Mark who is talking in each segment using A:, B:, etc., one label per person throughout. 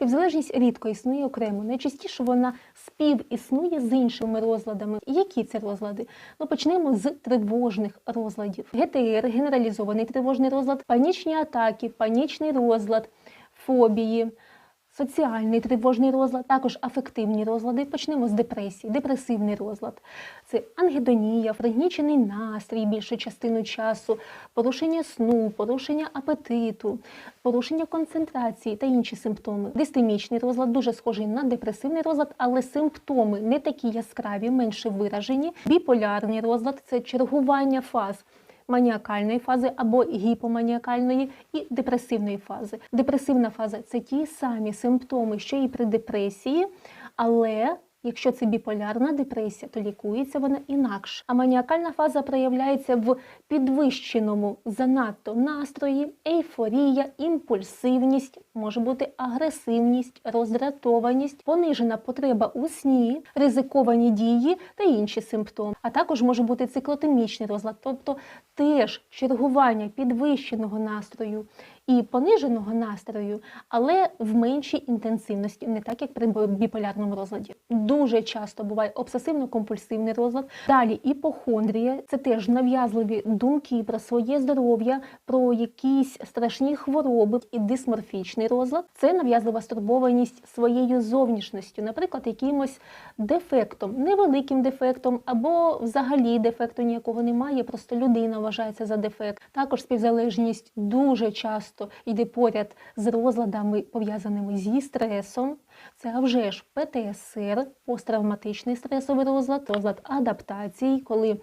A: Співзалежність рідко існує окремо. Найчастіше вона співіснує з іншими розладами. Які це розлади? Ну почнемо з тривожних розладів. ГТР, генералізований тривожний розлад, панічні атаки, панічний розлад, фобії. Соціальний тривожний розлад, також афективні розлади. Почнемо з депресії, депресивний розлад. Це ангедонія, пригнічений настрій більшу частину часу, порушення сну, порушення апетиту, порушення концентрації та інші симптоми. Дистемічний розлад дуже схожий на депресивний розлад, але симптоми не такі яскраві, менше виражені. Біполярний розлад це чергування фаз маніакальної фази або гіпоманіакальної і депресивної фази. Депресивна фаза це ті самі симптоми, що і при депресії, але Якщо це біполярна депресія, то лікується вона інакше. А маніакальна фаза проявляється в підвищеному занадто настрої, ейфорія, імпульсивність, може бути агресивність, роздратованість, понижена потреба у сні, ризиковані дії та інші симптоми. А також може бути циклотемічний розлад, тобто теж чергування підвищеного настрою і пониженого настрою, але в меншій інтенсивності, не так як при біполярному розладі. Дуже часто буває обсесивно-компульсивний розлад. Далі іпохондрія це теж нав'язливі думки про своє здоров'я, про якісь страшні хвороби і дисморфічний розлад. Це нав'язлива стурбованість своєю зовнішністю, наприклад, якимось дефектом, невеликим дефектом або взагалі дефекту ніякого немає, просто людина вважається за дефект. Також співзалежність дуже часто йде поряд з розладами, пов'язаними зі стресом. Це а вже ж ПТСР, посттравматичний стресовий розлад, розлад адаптації, коли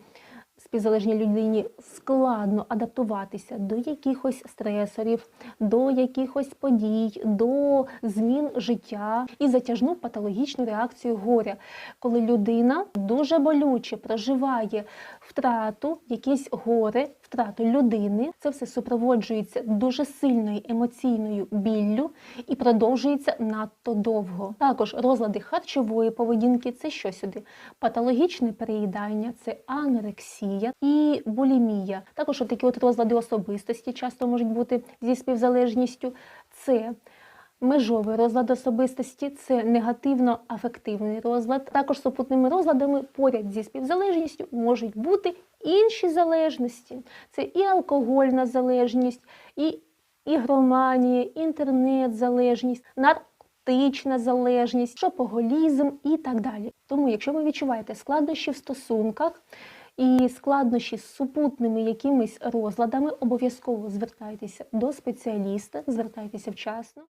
A: співзалежній людині складно адаптуватися до якихось стресорів, до якихось подій, до змін життя і затяжну патологічну реакцію горя, коли людина дуже болюче проживає втрату, якесь горе, втрату людини. Це все супроводжується дуже сильною емоційною біллю і продовжується надто довго. Також розлади харчової поведінки це що сюди? Патологічне переїдання, це анорексія і булімія. Також такі от розлади особистості часто можуть бути зі співзалежністю. Це Межовий розлад особистості це негативно-афективний розлад. Також супутними розладами поряд зі співзалежністю можуть бути інші залежності. Це і алкогольна залежність, і ігроманія, інтернет-залежність, наркотична залежність, шопоголізм і так далі. Тому, якщо ви відчуваєте складнощі в стосунках, і складнощі з супутними якимись розладами, обов'язково звертайтеся до спеціаліста, звертайтеся вчасно.